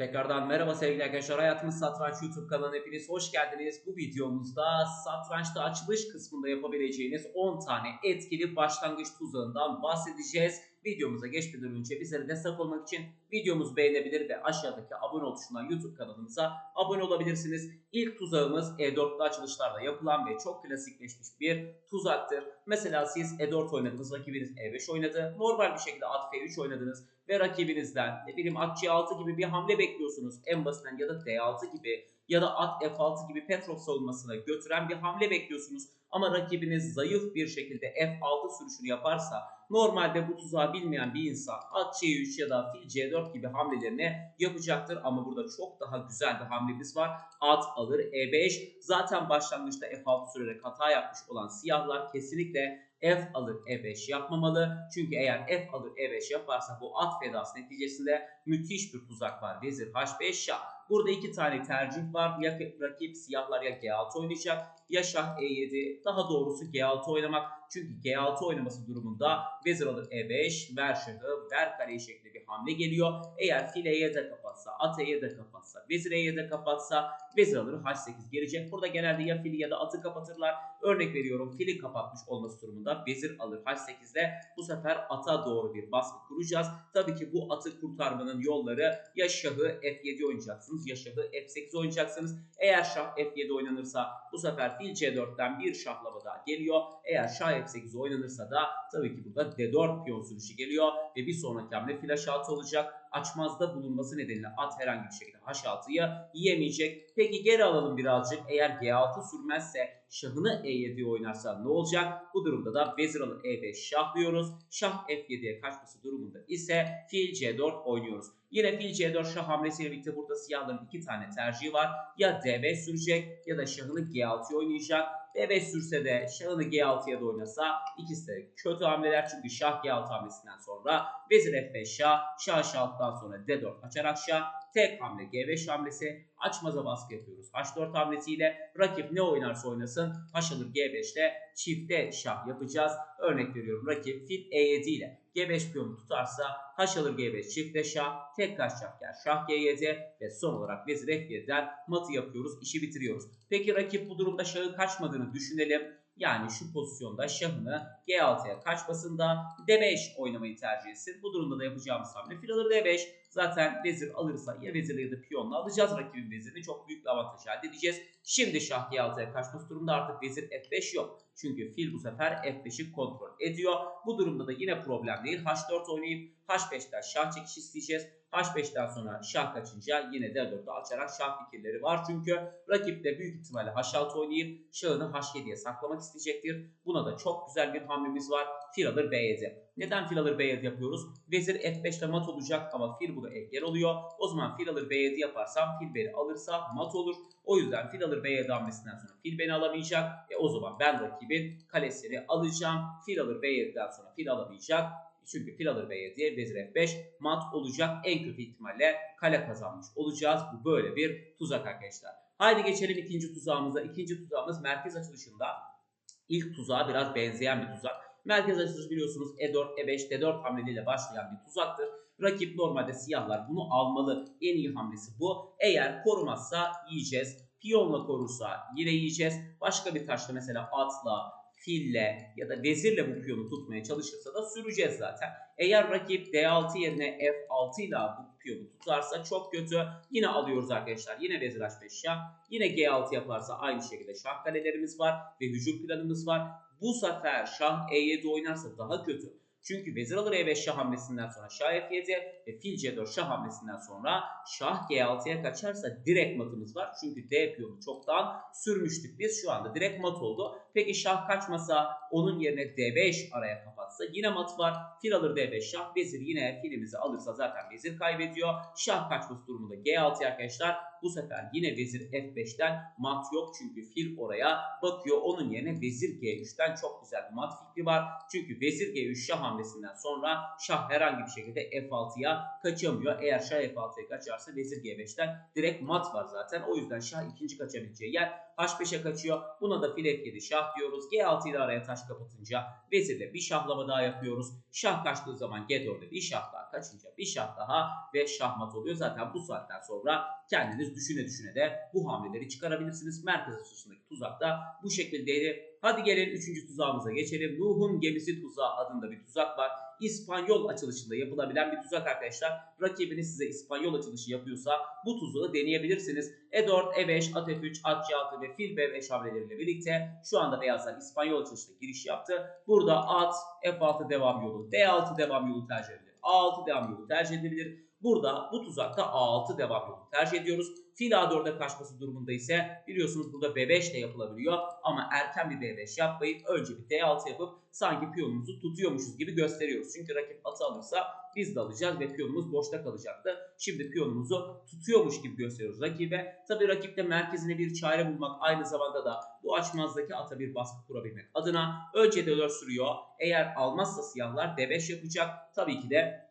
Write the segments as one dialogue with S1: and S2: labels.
S1: Tekrardan merhaba sevgili arkadaşlar. Hayatımız Satranç YouTube kanalına hepiniz hoş geldiniz. Bu videomuzda satrançta açılış kısmında yapabileceğiniz 10 tane etkili başlangıç tuzağından bahsedeceğiz. Videomuza geçmeden önce bizlere destek olmak için videomuzu beğenebilir ve aşağıdaki abone ol tuşundan YouTube kanalımıza abone olabilirsiniz. İlk tuzağımız E4'lü açılışlarda yapılan ve çok klasikleşmiş bir tuzaktır. Mesela siz E4 oynadınız, rakibiniz E5 oynadı. Normal bir şekilde at F3 oynadınız ve rakibinizden ne bileyim at C6 gibi bir hamle bekliyorsunuz. En basitinden ya da D6 gibi ya da at F6 gibi Petrov savunmasına götüren bir hamle bekliyorsunuz. Ama rakibiniz zayıf bir şekilde F6 sürüşünü yaparsa normalde bu tuzağı bilmeyen bir insan at C3 ya da fil C4 gibi hamlelerini yapacaktır. Ama burada çok daha güzel bir hamlemiz var. At alır E5 zaten başlangıçta F6 sürerek hata yapmış olan siyahlar kesinlikle F alır E5 yapmamalı. Çünkü eğer F alır E5 yaparsa bu at fedası neticesinde müthiş bir tuzak var. Vezir H5 şah. Burada iki tane tercih var. Ya rakip siyahlar ya G6 oynayacak ya şah E7. Daha doğrusu G6 oynamak. Çünkü G6 oynaması durumunda vezir alır E5, ver şahı, ver kareyi şeklinde bir hamle geliyor. Eğer fil E'ye de kapatsa, at E'ye de kapatsa, vezir E'ye de kapatsa vezir alır H8 gelecek. Burada genelde ya fili ya da atı kapatırlar. Örnek veriyorum fili kapatmış olması durumunda vezir alır H8'de bu sefer ata doğru bir baskı kuracağız. Tabii ki bu atı kurtarmanın yolları ya şahı F7 oynayacaksınız ya şahı F8 oynayacaksınız. Eğer şah F7 oynanırsa bu sefer fil C4'ten bir şahlama daha geliyor. Eğer şah F8 oynanırsa da tabii ki burada D4 piyon sürüşü geliyor ve bir sonraki hamle fil H6 olacak. Açmazda bulunması nedeniyle at herhangi bir şekilde H6'yı yiyemeyecek. Peki geri alalım birazcık. Eğer G6 sürmezse şahını E7'ye oynarsa ne olacak? Bu durumda da vezir alır E5 şahlıyoruz. Şah F7'ye kaçması durumunda ise fil C4 oynuyoruz. Yine fil C4 şah hamlesiyle birlikte burada siyahların iki tane tercihi var. Ya D5 sürecek ya da şahını G6'ya oynayacak. D5 sürse de şahını G6'ya da oynasa ikisi de kötü hamleler çünkü şah G6 hamlesinden sonra vezir F5 şah, şah H6'dan sonra D4 açarak şah, tek hamle G5 hamlesi açmaza baskı yapıyoruz. H4 hamlesiyle rakip ne oynarsa oynasın H alır G5'te çifte şah yapacağız. Örnek veriyorum rakip fil E7 ile G5 piyonu tutarsa H alır G5 çifte şah, tek kaç şah gel şah G7 ve son olarak vezir F7'den matı yapıyoruz, işi bitiriyoruz. Peki rakip bu durumda şahı kaçmadığını düşünelim. Yani şu pozisyonda şahını G6'ya kaçmasında D5 oynamayı tercih etsin. Bu durumda da yapacağımız hamle fil alır D5. Zaten vezir alırsa ya vezirle ya da piyonla alacağız rakibin vezirini. Çok büyük bir avantaj elde edeceğiz. Şimdi şah G6'ya kaçması durumda artık vezir F5 yok. Çünkü fil bu sefer F5'i kontrol ediyor. Bu durumda da yine problem değil. H4 oynayıp H5'ten şah çekiş isteyeceğiz. H5'ten sonra şah kaçınca yine D4'te açarak şah fikirleri var. Çünkü rakip de büyük ihtimalle H6 oynayıp şahını H7'ye saklamak isteyecektir. Buna da çok güzel bir hamlemiz var. Fil alır B7. Neden fil alır B7 yapıyoruz? Vezir F5'te mat olacak ama fil burada engel oluyor. O zaman fil alır B7 yaparsam fil beni alırsa mat olur. O yüzden fil alır B7 hamlesinden sonra fil beni alamayacak. E o zaman ben rakibin kalesini alacağım. Fil alır B7'den sonra fil alamayacak. Çünkü fil alır B7'ye vezir F5 mat olacak. En kötü ihtimalle kale kazanmış olacağız. Bu böyle bir tuzak arkadaşlar. Haydi geçelim ikinci tuzağımıza. İkinci tuzağımız merkez açılışında. İlk tuzağa biraz benzeyen bir tuzak. Merkez açılış biliyorsunuz E E4, E5, D4 hamleleriyle başlayan bir tuzaktır. Rakip normalde siyahlar bunu almalı. En iyi hamlesi bu. Eğer korumazsa yiyeceğiz. Piyonla korursa yine yiyeceğiz. Başka bir taşla mesela atla, fille ya da vezirle bu piyonu tutmaya çalışırsa da süreceğiz zaten. Eğer rakip D6 yerine F6 ile bu piyonu tutarsa çok kötü. Yine alıyoruz arkadaşlar. Yine vezir H5 şah. Yine G6 yaparsa aynı şekilde şah kalelerimiz var ve hücum planımız var. Bu sefer şah E7 oynarsa daha kötü. Çünkü vezir alır E5 şah hamlesinden sonra şah F7 ve fil C4 şah hamlesinden sonra şah G6'ya kaçarsa direkt matımız var. Çünkü D piyonu çoktan sürmüştük biz. Şu anda direkt mat oldu. Peki şah kaçmasa onun yerine D5 araya kapatsa yine mat var. Fil alır D5 şah. Vezir yine filimizi alırsa zaten vezir kaybediyor. Şah kaçması durumunda G6 arkadaşlar. Bu sefer yine vezir F5'ten mat yok. Çünkü fil oraya bakıyor. Onun yerine vezir G3'ten çok güzel bir mat fikri var. Çünkü vezir G3 şah hamlesinden sonra şah herhangi bir şekilde F6'ya kaçamıyor. Eğer şah F6'ya kaçarsa vezir G5'ten direkt mat var zaten. O yüzden şah ikinci kaçabileceği yer H5'e kaçıyor. Buna da fil F7 şah diyoruz. G6 ile araya taş kapatınca vezirle bir şahlama daha yapıyoruz. Şah kaçtığı zaman G4'e bir şah daha kaçınca bir şah daha ve şahmat oluyor. Zaten bu saatten sonra kendiniz düşüne düşüne de bu hamleleri çıkarabilirsiniz. Merkez açısındaki tuzak da bu şekildeydi. Hadi gelin 3. tuzağımıza geçelim. Nuh'un gemisi tuzağı adında bir tuzak var. İspanyol açılışında yapılabilen bir tuzak arkadaşlar. Rakibiniz size İspanyol açılışı yapıyorsa bu tuzağı deneyebilirsiniz. E4, E5, At F3, At C6 ve Fil B5 hamleleriyle birlikte şu anda beyazlar İspanyol açılışına giriş yaptı. Burada at, F6 devam yolu, D6 devam yolu tercih edilir. A6 devam yolu tercih edilebilir. Burada bu tuzakta A6 devam yolu tercih ediyoruz. Fil A4'e kaçması durumunda ise biliyorsunuz burada B5 de yapılabiliyor. Ama erken bir B5 yapmayıp önce bir D6 yapıp sanki piyonumuzu tutuyormuşuz gibi gösteriyoruz. Çünkü rakip atı alırsa biz de alacağız ve piyonumuz boşta kalacaktı. Şimdi piyonumuzu tutuyormuş gibi gösteriyoruz rakibe. Tabi rakipte merkezine bir çare bulmak aynı zamanda da bu açmazdaki ata bir baskı kurabilmek adına önce D4 sürüyor. Eğer almazsa siyahlar D5 yapacak. Tabii ki de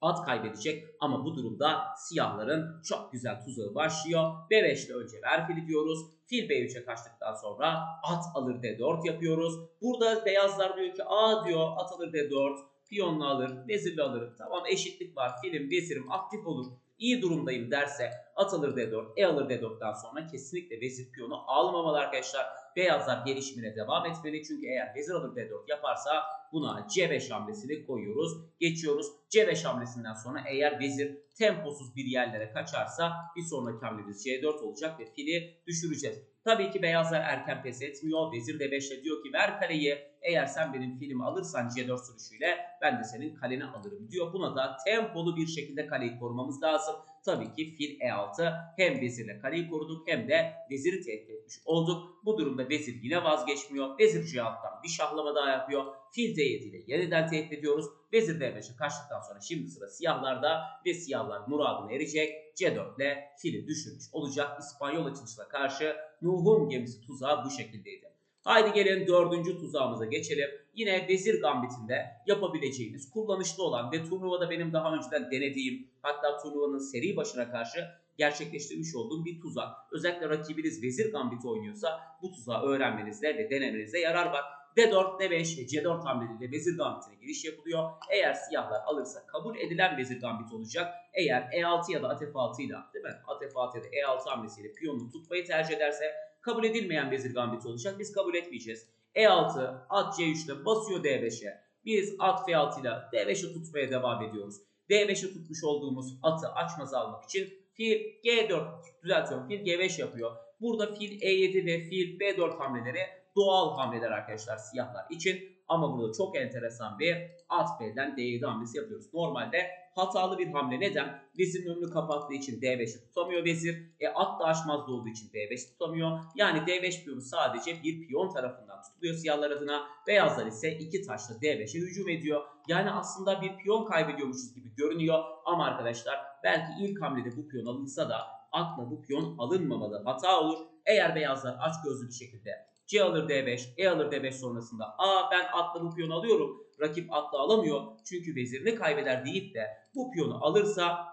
S1: at kaybedecek ama bu durumda siyahların çok güzel tuzağı başlıyor. B5 ile önce ver fili diyoruz. Fil B3'e kaçtıktan sonra at alır D4 yapıyoruz. Burada beyazlar diyor ki A diyor at alır D4. Piyonla alır, vezirle alır. Tamam eşitlik var. Filim, vezirim aktif olur. İyi durumdayım derse at alır D4, E alır D4'ten sonra kesinlikle vezir piyonu almamalı arkadaşlar. Beyazlar gelişimine devam etmeli. Çünkü eğer vezir alır D4 yaparsa buna C5 hamlesini koyuyoruz. Geçiyoruz. C5 hamlesinden sonra eğer vezir temposuz bir yerlere kaçarsa bir sonraki hamlemiz C4 olacak ve fili düşüreceğiz. Tabii ki beyazlar erken pes etmiyor. Vezir D5'le diyor ki ver kaleyi. Eğer sen benim filmi alırsan C4 sürüşüyle ben de senin kaleni alırım diyor. Buna da tempolu bir şekilde kaleyi korumamız lazım. Tabii ki fil E6 hem vezirle kaleyi koruduk hem de veziri tehdit etmiş olduk. Bu durumda vezir yine vazgeçmiyor. Vezir C6'dan bir şahlama daha yapıyor. Fil D7 ile yeniden tehdit ediyoruz. Vezir D5'e kaçtıktan sonra şimdi sıra siyahlarda ve siyahlar muradına erecek. C4 ile fili düşürmüş olacak. İspanyol açılışına karşı Nuh'un gemisi tuzağı bu şekildeydi. Haydi gelin dördüncü tuzağımıza geçelim. Yine vezir gambitinde yapabileceğiniz kullanışlı olan ve turnuvada benim daha önceden denediğim hatta turnuvanın seri başına karşı gerçekleştirmiş olduğum bir tuzak. Özellikle rakibiniz vezir gambiti oynuyorsa bu tuzağı öğrenmenizde ve denemenizde yarar var. D4, D5 ve C4 hamleleriyle vezir gambitine giriş yapılıyor. Eğer siyahlar alırsa kabul edilen vezir gambit olacak. Eğer E6 ya da at F6 ile değil mi? At F6 ya da E6 hamlesiyle piyonunu tutmayı tercih ederse kabul edilmeyen vezir gambit olacak. Biz kabul etmeyeceğiz. E6, at C3 ile basıyor D5'e. Biz at F6 ile D5'i tutmaya devam ediyoruz. D5'i tutmuş olduğumuz atı açmaz almak için fil G4 düzeltiyorum. Fil G5 yapıyor. Burada fil E7 ve fil B4 hamleleri doğal hamleler arkadaşlar siyahlar için. Ama burada çok enteresan bir at B'den D7 hamlesi yapıyoruz. Normalde hatalı bir hamle. Neden? Vezirin önünü kapattığı için D5'i tutamıyor vezir. E at da aşmazda olduğu için D5 tutamıyor. Yani D5 piyonu sadece bir piyon tarafından tutuluyor siyahlar adına. Beyazlar ise iki taşla D5'e hücum ediyor. Yani aslında bir piyon kaybediyormuşuz gibi görünüyor. Ama arkadaşlar belki ilk hamlede bu piyon alınsa da atla bu piyon alınmamalı. Hata olur. Eğer beyazlar aç gözlü bir şekilde C alır D5, E alır D5 sonrasında A ben atla bu piyonu alıyorum. Rakip atla alamıyor. Çünkü vezirini kaybeder deyip de bu piyonu alırsa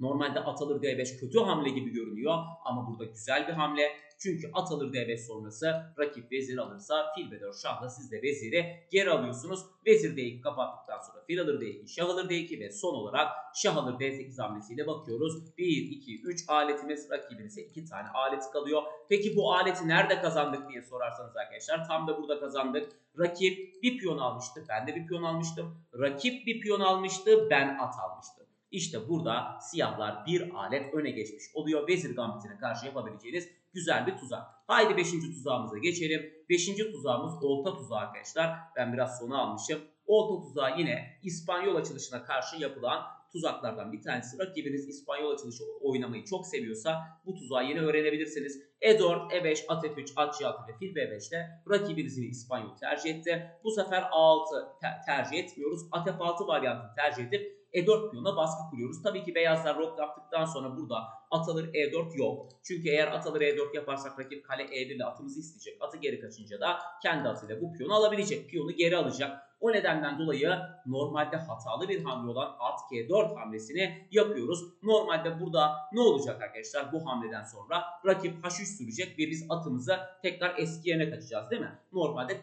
S1: normalde at alır D5 kötü hamle gibi görünüyor. Ama burada güzel bir hamle. Çünkü at alır D5 sonrası rakip vezir alırsa fil B4 şahla siz de veziri geri alıyorsunuz. Vezir D2 kapattıktan sonra fil alır D2, şah alır D2 ve son olarak şah alır D8 hamlesiyle bakıyoruz. 1, 2, 3 aletimiz rakibinize 2 tane alet kalıyor. Peki bu aleti nerede kazandık diye sorarsanız arkadaşlar tam da burada kazandık. Rakip bir piyon almıştı. Ben de bir piyon almıştım. Rakip bir piyon almıştı. Ben at almıştım. İşte burada siyahlar bir alet öne geçmiş oluyor. Vezir gambitine karşı yapabileceğiniz güzel bir tuzak. Haydi 5. tuzağımıza geçelim. 5. tuzağımız olta tuzağı arkadaşlar. Ben biraz sona almışım. Olta tuzağı yine İspanyol açılışına karşı yapılan tuzaklardan bir tanesi. Rakibiniz İspanyol açılışı oynamayı çok seviyorsa bu tuzağı yine öğrenebilirsiniz. E4, E5, at F3, at C6 ve fil B5'te rakibinizin İspanyol tercih etti. Bu sefer A6 ter- tercih etmiyoruz. At F6 varyantını tercih edip E4 piyonuna baskı kuruyoruz. Tabii ki beyazlar rok yaptıktan sonra burada at alır E4 yok. Çünkü eğer at alır E4 yaparsak rakip kale E1 ile atımızı isteyecek. Atı geri kaçınca da kendi atıyla bu piyonu alabilecek. Piyonu geri alacak. O nedenden dolayı normalde hatalı bir hamle olan at G4 hamlesini yapıyoruz. Normalde burada ne olacak arkadaşlar bu hamleden sonra? Rakip H3 sürecek ve biz atımızı tekrar eski yerine kaçacağız değil mi? Normalde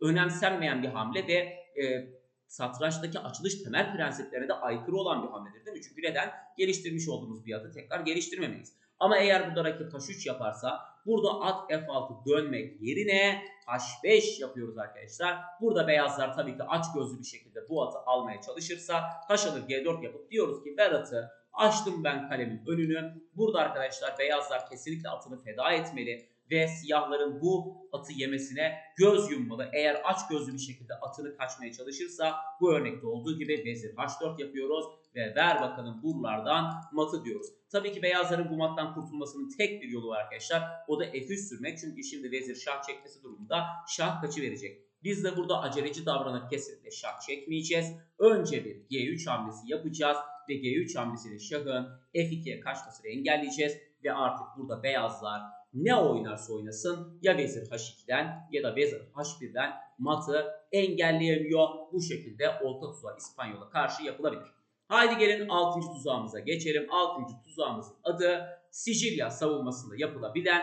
S1: önemsenmeyen bir hamle ve e, satrançtaki açılış temel prensiplerine de aykırı olan bir hamledir değil mi? Çünkü neden? Geliştirmiş olduğumuz bir atı tekrar geliştirmemeliyiz. Ama eğer burada rakip H3 yaparsa burada at F6 dönmek yerine H5 yapıyoruz arkadaşlar. Burada beyazlar tabii ki aç gözlü bir şekilde bu atı almaya çalışırsa H alır G4 yapıp diyoruz ki ver atı açtım ben kalemin önünü. Burada arkadaşlar beyazlar kesinlikle atını feda etmeli ve siyahların bu atı yemesine göz yummalı. Eğer aç gözlü bir şekilde atını kaçmaya çalışırsa bu örnekte olduğu gibi vezir H4 yapıyoruz ve ver bakalım buralardan matı diyoruz. Tabii ki beyazların bu mattan kurtulmasının tek bir yolu var arkadaşlar. O da F3 sürmek. Çünkü şimdi vezir şah çekmesi durumunda şah kaçı verecek. Biz de burada aceleci davranıp kesinlikle şah çekmeyeceğiz. Önce bir G3 hamlesi yapacağız ve G3 hamlesiyle şahın F2'ye kaçmasını engelleyeceğiz ve artık burada beyazlar ne oynarsa oynasın ya vezir H2'den ya da vezir H1'den matı engelleyemiyor. Bu şekilde orta tuzağı İspanyol'a karşı yapılabilir. Haydi gelin 6. tuzağımıza geçelim. 6. tuzağımızın adı Sicilya savunmasında yapılabilen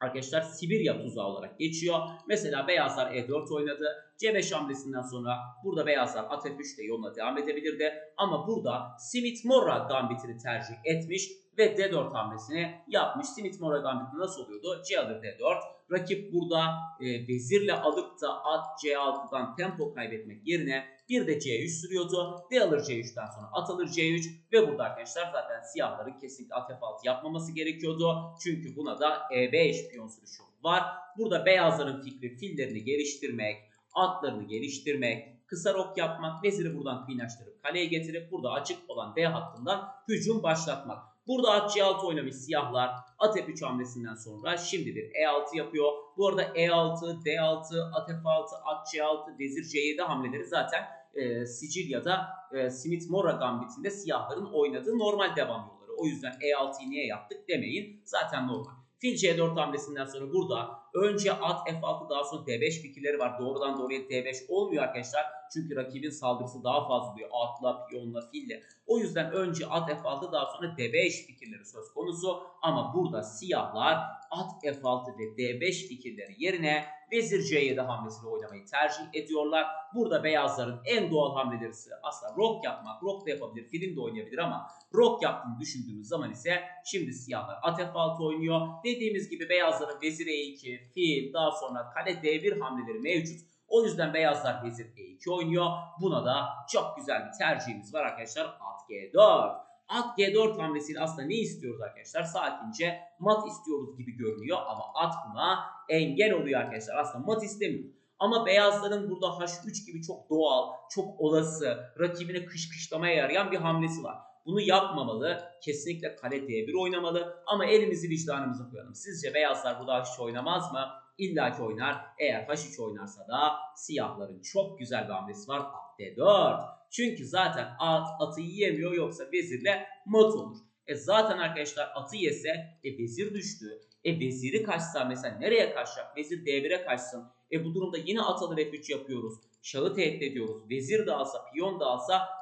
S1: arkadaşlar Sibirya tuzağı olarak geçiyor. Mesela beyazlar E4 oynadı. C5 hamlesinden sonra burada beyazlar at F3 ile yoluna devam edebilirdi. Ama burada Smith-Morra gambitini tercih etmiş ve D4 hamlesini yapmış. Smith-Morra gambiti nasıl oluyordu? C alır D4. Rakip burada e, vezirle alıp da at C6'dan tempo kaybetmek yerine bir de C3 sürüyordu. D alır C3'ten sonra at alır C3 ve burada arkadaşlar zaten siyahların kesinlikle at F6 yapmaması gerekiyordu. Çünkü buna da E5 piyon sürüşü var. Burada beyazların fikri fillerini geliştirmek, atlarını geliştirmek, kısa rok yapmak, veziri buradan kıynaştırıp kaleye getirip burada açık olan D hattından hücum başlatmak. Burada at C6 oynamış siyahlar. At F3 hamlesinden sonra şimdi bir E6 yapıyor. Bu arada E6, D6, at F6, at C6, vezir C7 hamleleri zaten e, Sicilya'da e, Smith-Morra gambitinde siyahların oynadığı normal devam yolları. O yüzden E6'yı niye yaptık demeyin. Zaten normal. Fil C4 hamlesinden sonra burada önce at F6 daha sonra D5 fikirleri var. Doğrudan doğruya D5 olmuyor arkadaşlar. Çünkü rakibin saldırısı daha fazla oluyor. Atla, piyonla, fille. O yüzden önce at F6 daha sonra D5 fikirleri söz konusu. Ama burada siyahlar at F6 ve D5 fikirleri yerine vezir C7 hamlesiyle oynamayı tercih ediyorlar. Burada beyazların en doğal hamleleri aslında rok yapmak. Rok da yapabilir, film de oynayabilir ama rok yaptığını düşündüğümüz zaman ise şimdi siyahlar at F6 oynuyor. Dediğimiz gibi beyazların vezir E2, fil daha sonra kale D1 hamleleri mevcut. O yüzden beyazlar vezir E2 oynuyor. Buna da çok güzel bir tercihimiz var arkadaşlar. At G4. At G4 hamlesiyle aslında ne istiyoruz arkadaşlar? Sakince mat istiyoruz gibi görünüyor ama at buna engel oluyor arkadaşlar. Aslında mat istemiyor. Ama beyazların burada H3 gibi çok doğal, çok olası, rakibine kışkışlamaya yarayan bir hamlesi var. Bunu yapmamalı. Kesinlikle kale D1 oynamalı. Ama elimizi vicdanımıza koyalım. Sizce beyazlar burada H3 oynamaz mı? İlla ki oynar. Eğer H3 oynarsa da siyahların çok güzel bir hamlesi var. At D4. Çünkü zaten at atı yiyemiyor yoksa vezirle mat olur. E zaten arkadaşlar atı yese e vezir düştü. E veziri kaçsa mesela nereye kaçacak? Vezir D1'e kaçsın. E bu durumda yine at alır F3 yapıyoruz. Şahı tehdit ediyoruz. Vezir de alsa, piyon da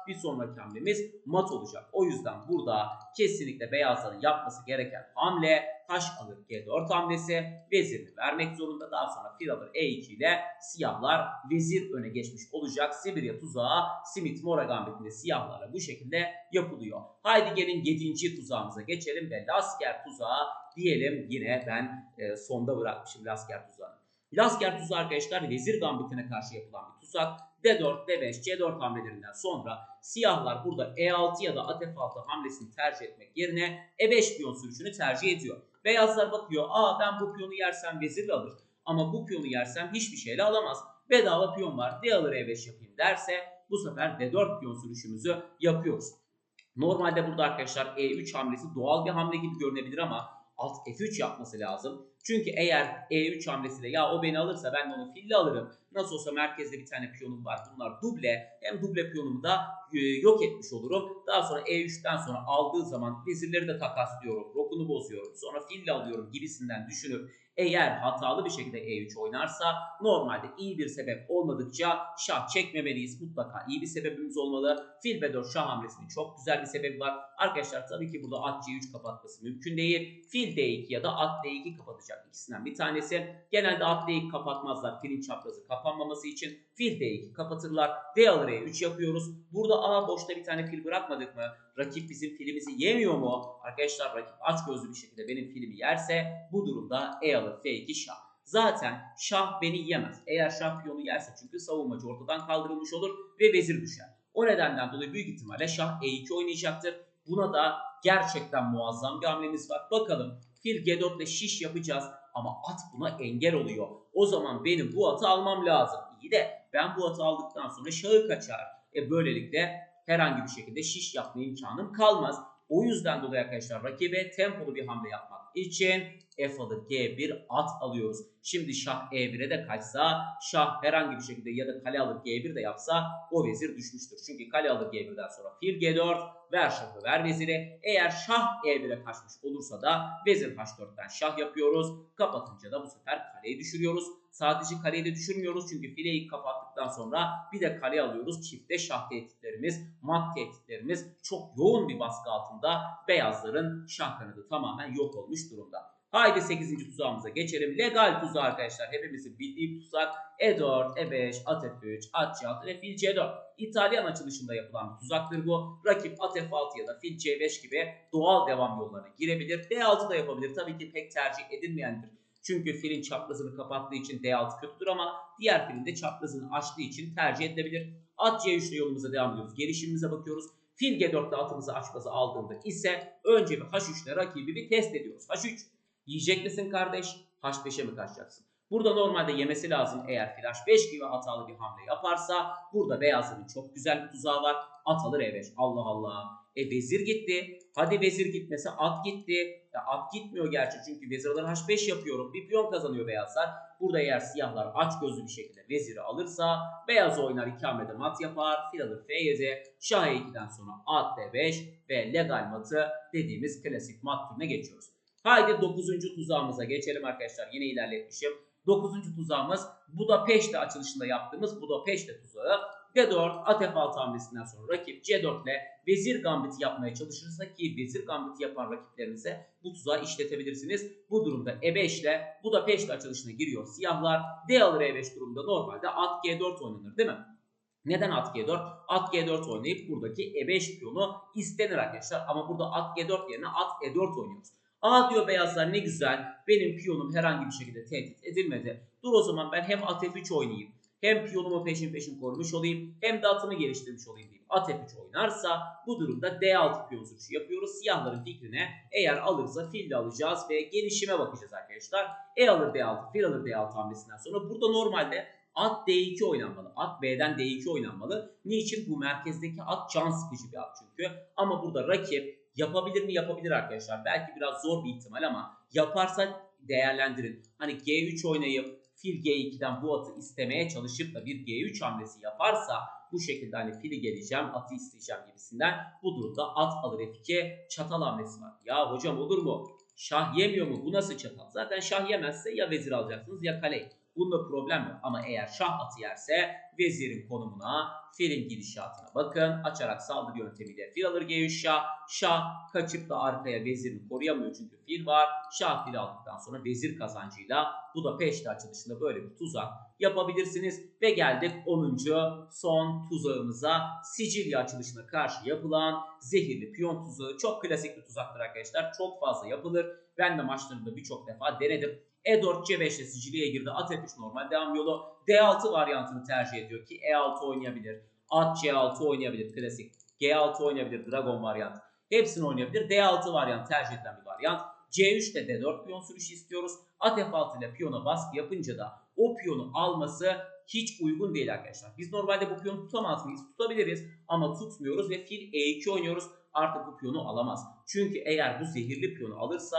S1: bir sonraki hamlemiz mat olacak. O yüzden burada kesinlikle beyazların yapması gereken hamle taş alır G4 hamlesi. Vezirini vermek zorunda. Daha sonra fil alır E2 ile siyahlar vezir öne geçmiş olacak. Sibirya tuzağı Simit Mora gambitinde siyahlarla bu şekilde yapılıyor. Haydi gelin 7. tuzağımıza geçelim ve Lasker tuzağı diyelim. Yine ben e, sonda bırakmışım Lasker tuzağını. Lasker tuzağı arkadaşlar vezir gambitine karşı yapılan bir tuzak. D4, D5, C4 hamlelerinden sonra siyahlar burada E6 ya da at F6 hamlesini tercih etmek yerine E5 piyon sürüşünü tercih ediyor. Beyazlar bakıyor aa ben bu piyonu yersem vezirle alır ama bu piyonu yersem hiçbir şeyle alamaz. Bedava piyon var D alır E5 yapayım derse bu sefer D4 piyon sürüşümüzü yapıyoruz. Normalde burada arkadaşlar E3 hamlesi doğal bir hamle gibi görünebilir ama alt F3 yapması lazım. Çünkü eğer E3 hamlesiyle ya o beni alırsa ben de onu fille alırım. Nasıl olsa merkezde bir tane piyonum var. Bunlar duble. Hem duble piyonumu da e, yok etmiş olurum. Daha sonra E3'ten sonra aldığı zaman vezirleri de takaslıyorum. Rokunu bozuyorum. Sonra fille alıyorum gibisinden düşünüp eğer hatalı bir şekilde E3 oynarsa normalde iyi bir sebep olmadıkça şah çekmemeliyiz. Mutlaka iyi bir sebebimiz olmalı. Fil B4 şah hamlesinin çok güzel bir sebebi var. Arkadaşlar tabii ki burada at C3 kapatması mümkün değil. Fil D2 ya da at D2 kapatacak ikisinden bir tanesi. Genelde at D2 kapatmazlar filin çaprazı kapanmaması için. Fil D2 kapatırlar. D alır E3 yapıyoruz. Burada A boşta bir tane fil bırakmadık mı? Rakip bizim filimizi yemiyor mu? Arkadaşlar rakip aç gözlü bir şekilde benim filmi yerse bu durumda E alır F2 şah. Zaten şah beni yemez. Eğer şah piyonu yerse çünkü savunmacı ortadan kaldırılmış olur ve vezir düşer. O nedenden dolayı büyük ihtimalle şah E2 oynayacaktır. Buna da gerçekten muazzam bir hamlemiz var. Bakalım fil G4 ile şiş yapacağız ama at buna engel oluyor. O zaman benim bu atı almam lazım. İyi de ben bu atı aldıktan sonra şahı kaçar. E böylelikle herhangi bir şekilde şiş yapma imkanım kalmaz. O yüzden dolayı arkadaşlar rakibe tempolu bir hamle yapmak için F alır G1 at alıyoruz. Şimdi şah E1'e de kaçsa şah herhangi bir şekilde ya da kale alır G1 de yapsa o vezir düşmüştür. Çünkü kale alır G1'den sonra fil G4 ver şahı ver veziri. Eğer şah E1'e kaçmış olursa da vezir H4'ten şah yapıyoruz. Kapatınca da bu sefer kaleyi düşürüyoruz. Sadece kaleyi de düşürmüyoruz çünkü fileyi kapattıktan sonra bir de kale alıyoruz. Çifte şah tehditlerimiz, mat tehditlerimiz çok yoğun bir baskı altında beyazların şah kanadı tamamen yok olmuş durumda. Haydi 8. tuzağımıza geçelim. Legal tuzağı arkadaşlar. Hepimizin bildiği tuzak. E4, E5, at F3, at C6 ve fil C4. İtalyan açılışında yapılan bir tuzaktır bu. Rakip at F6 ya da fil C5 gibi doğal devam yollarına girebilir. D6 da yapabilir. Tabii ki pek tercih edilmeyendir. Çünkü filin çaprazını kapattığı için D6 kötüdür ama diğer filin de çaprazını açtığı için tercih edilebilir. At C3 ile yolumuza devam ediyoruz. Gelişimimize bakıyoruz. Fil G4'te atımızı açmazı aldığında ise önce bir H3 ile rakibi bir test ediyoruz. H3 yiyecek misin kardeş? H5'e mi kaçacaksın? Burada normalde yemesi lazım eğer fil H5 gibi hatalı bir hamle yaparsa. Burada beyazların çok güzel bir tuzağı var. At alır E5. Allah Allah. E vezir gitti. Hadi vezir gitmese at gitti. Ya at gitmiyor gerçi çünkü vezir alır H5 yapıyorum. Bir piyon kazanıyor beyazlar. Burada eğer siyahlar aç gözlü bir şekilde veziri alırsa beyaz oynar iki hamlede mat yapar. Fil alır F7. Şah E2'den sonra at D5 ve legal matı dediğimiz klasik mat türüne geçiyoruz. Haydi 9. tuzağımıza geçelim arkadaşlar. Yine ilerletmişim. 9. tuzağımız Budapeşte açılışında yaptığımız Budapeşte tuzağı. D4 at F6 hamlesinden sonra rakip C4 ile vezir gambiti yapmaya çalışırsa ki vezir gambiti yapan rakiplerinize bu tuzağı işletebilirsiniz. Bu durumda E5 ile Budapeşte açılışına giriyor siyahlar. D alır E5 durumda normalde at G4 oynanır değil mi? Neden at G4? At G4 oynayıp buradaki E5 piyonu istenir arkadaşlar. Ama burada at G4 yerine at E4 oynuyoruz. Aa diyor beyazlar ne güzel. Benim piyonum herhangi bir şekilde tehdit edilmedi. Dur o zaman ben hem at F3 oynayayım. Hem piyonumu peşin peşin korumuş olayım. Hem de atımı geliştirmiş olayım deyip at F3 oynarsa bu durumda D6 piyon sürüşü yapıyoruz. Siyahların fikrine eğer alırsa fil de alacağız ve gelişime bakacağız arkadaşlar. E alır D6, fil alır D6 hamlesinden sonra burada normalde at D2 oynanmalı. At B'den D2 oynanmalı. Niçin? Bu merkezdeki at can sıkıcı bir at çünkü. Ama burada rakip Yapabilir mi? Yapabilir arkadaşlar. Belki biraz zor bir ihtimal ama yaparsa değerlendirin. Hani G3 oynayıp fil G2'den bu atı istemeye çalışıp da bir G3 hamlesi yaparsa bu şekilde hani fili geleceğim, atı isteyeceğim gibisinden bu durumda at alır F2 çatal hamlesi var. Ya hocam olur mu? Şah yemiyor mu? Bu nasıl çatal? Zaten şah yemezse ya vezir alacaksınız ya kaleyi. Bunda problem yok ama eğer şah atı yerse vezirin konumuna, filin gidişatına bakın. Açarak saldırı yöntemiyle fil alır G3 şah. Şah kaçıp da arkaya vezirini koruyamıyor çünkü fil var. Şah fil aldıktan sonra vezir kazancıyla bu da peşte açılışında böyle bir tuzak yapabilirsiniz. Ve geldik 10. son tuzağımıza. Sicilya açılışına karşı yapılan zehirli piyon tuzağı. Çok klasik bir tuzaktır arkadaşlar. Çok fazla yapılır. Ben de maçlarımda birçok defa denedim. E4 C5 ile Sicilya'ya girdi. At F3 normal devam yolu. D6 varyantını tercih ediyor ki E6 oynayabilir. At C6 oynayabilir klasik. G6 oynayabilir Dragon varyant. Hepsini oynayabilir. D6 varyant tercih edilen bir varyant. C3 de D4 piyon sürüşü istiyoruz. At F6 ile piyona baskı yapınca da o piyonu alması hiç uygun değil arkadaşlar. Biz normalde bu piyonu tutamaz mıyız? Tutabiliriz ama tutmuyoruz ve fil E2 oynuyoruz. Artık bu piyonu alamaz. Çünkü eğer bu zehirli piyonu alırsa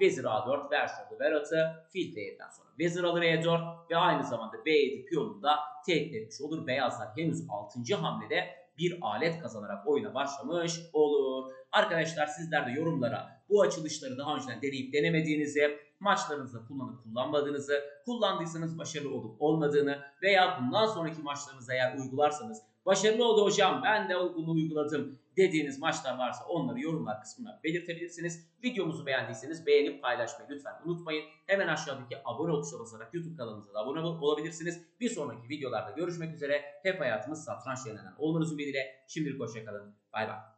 S1: vezir A4 ver şurada ver atı fil D7'den sonra vezir alır E4 ve aynı zamanda B7 piyonunu da tehdit etmiş olur. Beyazlar henüz 6. hamlede bir alet kazanarak oyuna başlamış olur. Arkadaşlar sizler de yorumlara bu açılışları daha önceden deneyip denemediğinizi, maçlarınızda kullanıp kullanmadığınızı, kullandıysanız başarılı olup olmadığını veya bundan sonraki maçlarınızda eğer uygularsanız başarılı oldu hocam ben de bunu uyguladım dediğiniz maçlar varsa onları yorumlar kısmına belirtebilirsiniz. Videomuzu beğendiyseniz beğenip paylaşmayı lütfen unutmayın. Hemen aşağıdaki abone tuşuna basarak YouTube kanalımıza da abone ol- olabilirsiniz. Bir sonraki videolarda görüşmek üzere. Hep hayatımız satranç yönelen olmanız ümidiyle. Şimdilik hoşçakalın. Bay bay.